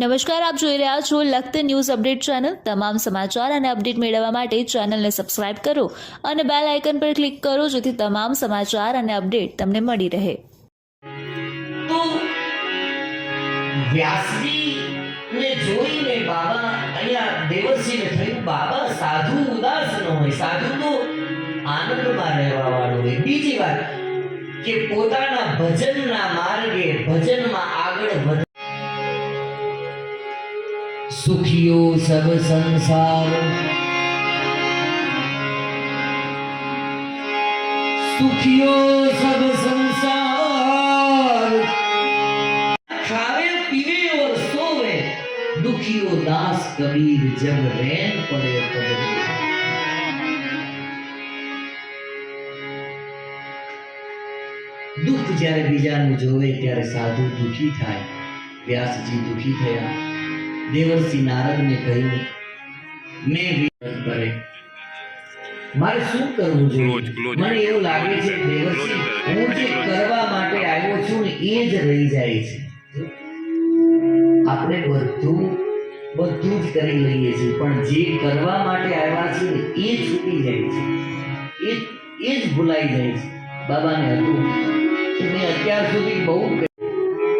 નમસ્કાર, આપ જોઈ રહ્યા છો લખત ન્યૂઝ અપડેટ ચેનલ. તમામ સમાચાર અને અપડેટ મેળવવા માટે ચેનલને સબસ્ક્રાઇબ કરો અને બેલ આઇકન પર ક્લિક કરો જેથી તમામ સમાચાર અને અપડેટ તમને મળી રહે. તો જોઈને બાબા અહીંયા દેવર્ષિને થયું. બાબા સાધુ ઉદાસ ન હોય સાધુ તો આનંદમાં રહેવા વાળો હોય. બીજી વાત કે પોતાના ભજનના માર્ગે ભજનમાં આગળ વધ સુખિયો સબ સંસાર સુખિયો સબ સંસાર खावे पीवे और सोवे दुखियो दास कबीर जब रैन पड़े तब દુઃખ જ્યારે બીજાનું જોવે ત્યારે સાધુ દુખી થાય વ્યાસજી દુખી થયા દેવર્ષિ નારદને કહ્યું મેં વિરોધ કરે મારે શું કરવું જોઈએ. મને એવું લાગે છે દેવર્ષિ હું જે કરવા માટે આવ્યો છું ને એ જ રહી જાય છે. આપણે બધું બધું જ કરી લઈએ છીએ પણ જે કરવા માટે આવ્યા છે ને એ છૂટી જાય છે. એ એ જ ભૂલાઈ જાય છે. બાબાને હતું કે મેં અત્યાર સુધી બહુ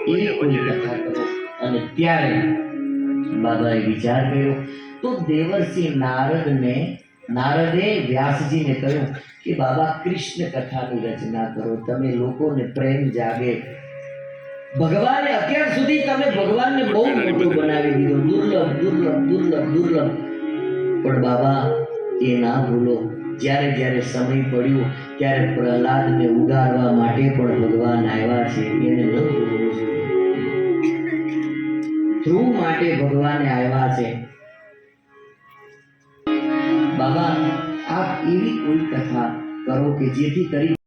એવી કોઈ કથા અને ત્યારે બાબાએ વિચાર કર્યો. તો દેવરસિંહ નારદને, નારદે વ્યાસજીને કહ્યું કે, બાબા, કૃષ્ણ કથાની રચના કરો. તમે લોકોને પ્રેમ જાગે. ભગવાને અત્યાર સુધી તમે ભગવાનને બહુ મોટું બનાવી દીધું. દુર્લભ દુર્લભ દુર્લભ દુર્લભ. પણ બાબા, એ ના ભૂલો. જ્યારે જ્યારે સમય પડ્યો, ત્યારે પ્રહલાદને ઉગારવા માટે પણ ભગવાન આવ્યા છે. એને ન ધ્રુવ માટે ભગવાને આવ્યા છે. બાબા આપ એવી કોઈ કથા કરો કે જેથી કરી